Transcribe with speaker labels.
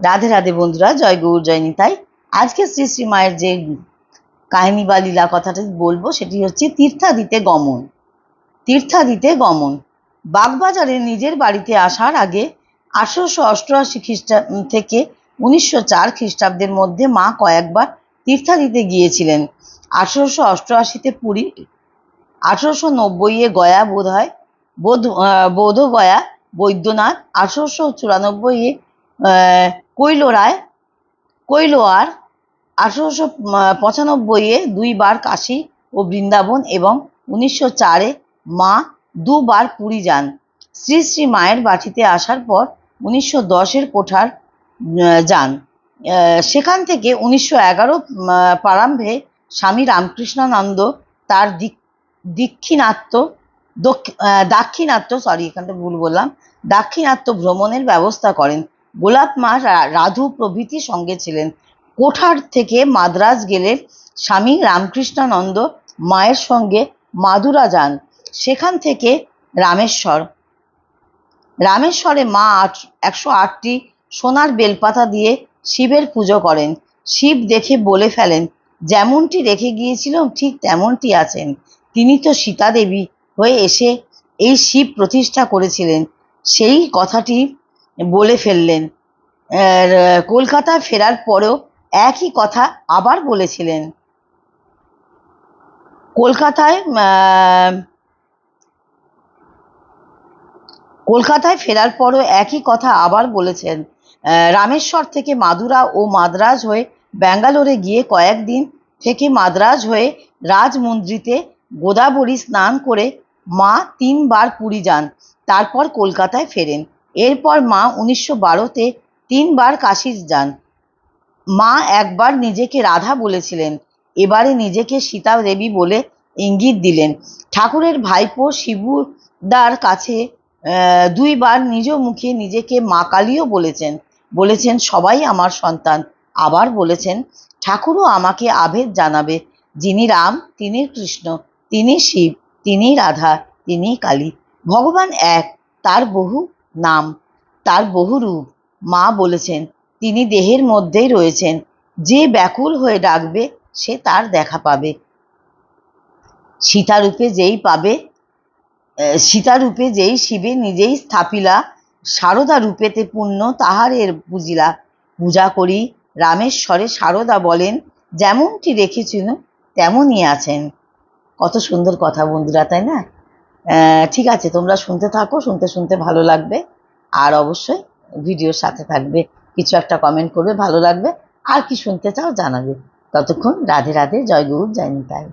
Speaker 1: রাধে রাধে বন্ধুরা, জয় গৌর, জয় নিতাই। আজকে শ্রী শ্রী মায়ের যে কাহিনী বা লীলা কথাটা বলব, সেটি হচ্ছে তীর্থাদিতে গমন। তীর্থাদিতে গমন। বাগবাজারে নিজের বাড়িতে আসার আগে আঠারোশো অষ্টআশি খ্রিস্টা থেকে উনিশশো চার খ্রিস্টাব্দের মধ্যে মা কয়েকবার তীর্থাদিতে গিয়েছিলেন। আঠারোশো অষ্টআশিতে পুরী, আঠারোশো নব্বইয়ে গয়া বোধ হয় বোধ বোধ গয়া বৈদ্যনাথ, আঠারোশো চুরানব্বইয়ে কৈলোরায় কৈলোয়ার আঠারোশো পঁচানব্বইয়ে দুইবার কাশী ও বৃন্দাবন এবং উনিশশো চারে মা দুবার পুরী যান। শ্রী শ্রী মায়ের বাটিতে আসার পর উনিশশো দশের কোঠার যান। সেখান থেকে উনিশশো এগারো প্রারম্ভে স্বামী রামকৃষ্ণানন্দ তার দিক, দীক্ষিণাত্য দাক্ষিণাত্য সরি এখানটা ভুল বললাম, দাক্ষিণাত্য ভ্রমণের ব্যবস্থা করেন। গোলাপ মা রা- রাধু প্রভৃতি সঙ্গে ছিলেন। কোঠার থেকে মাদ্রাজ গেলে স্বামী রামকৃষ্ণানন্দ মায়ের সঙ্গে মাদুরা যান। সেখান থেকে রামেশ্বর। রামেশ্বরে মা আট, একশো আটটি সোনার বেলপাতা দিয়ে শিবের পুজো করেন। শিব দেখে বলে ফেলেন, যেমনটি রেখে গিয়েছিলাম, ঠিক তেমনটি আছেন। তিনি তো সীতা দেবী হয়ে এসে এই শিব প্রতিষ্ঠা করেছিলেন। সেই কথাটি বলে ফেললেন। কলকাতায় ফেরার পরেও একই কথা আবার বলেছিলেন। কলকাতায় কলকাতায় ফেরার পরও একই কথা আবার বলেছেন। রামেশ্বর থেকে মাদুরা ও মাদ্রাজ হয়ে ব্যাঙ্গালোরে গিয়ে কয়েকদিন থেকে মাদ্রাজ হয়ে রাজমন্দ্রিতে গোদাবরী স্নান করে মা তিনবার পুরী যান। তারপর কলকাতায় ফেরেন। এরপর মা উনিশশো বারোতে তিনবার কাশী যান। মা একবার নিজেকে রাধা বলেছিলেন, এবারে নিজেকে সীতা দেবী বলে ইঙ্গিত দিলেন। ঠাকুরের ভাইপো শিবুদার কাছে দুইবার নিজ মুখে নিজেকে মা কালীও বলেছেন। বলেছেন, সবাই আমার সন্তান। আবার বলেছেন, ঠাকুরও আমাকে আভেদ জানাবে। যিনি রাম, তিনি কৃষ্ণ, তিনি শিব, তিনি রাধা, তিনি কালী। ভগবান এক, তার বহু নাম। তার বহু রূপ মা বলেছেন, তিনি দেহের মধ্যেই রয়েছেন। যে ব্যাকুল হয়ে ডাকবে, সে তার দেখা পাবে। সীতারূপে যেই পাবে সীতারূপে যেই শিবে নিজেই স্থাপিলা, সারদা রূপেতে পূর্ণ তাহার এর বুঝিলা। পূজা করি, রামেশ্বরে সারদা বলেন, যেমনটি রেখেছিল, তেমনই আছেন। কত সুন্দর কথা বন্ধুরা, তাই না? ঠিক আছে, তোমরা শুনতে থাকো, শুনতে শুনতে ভালো লাগবে। আর অবশ্যই ভিডিওর সাথে থাকবে, কিছু একটা কমেন্ট করবে, ভালো লাগবে। আর কি শুনতে চাও জানাবে। ততক্ষণ রাধে রাধে, জয় গুরু, জয় নিতাই।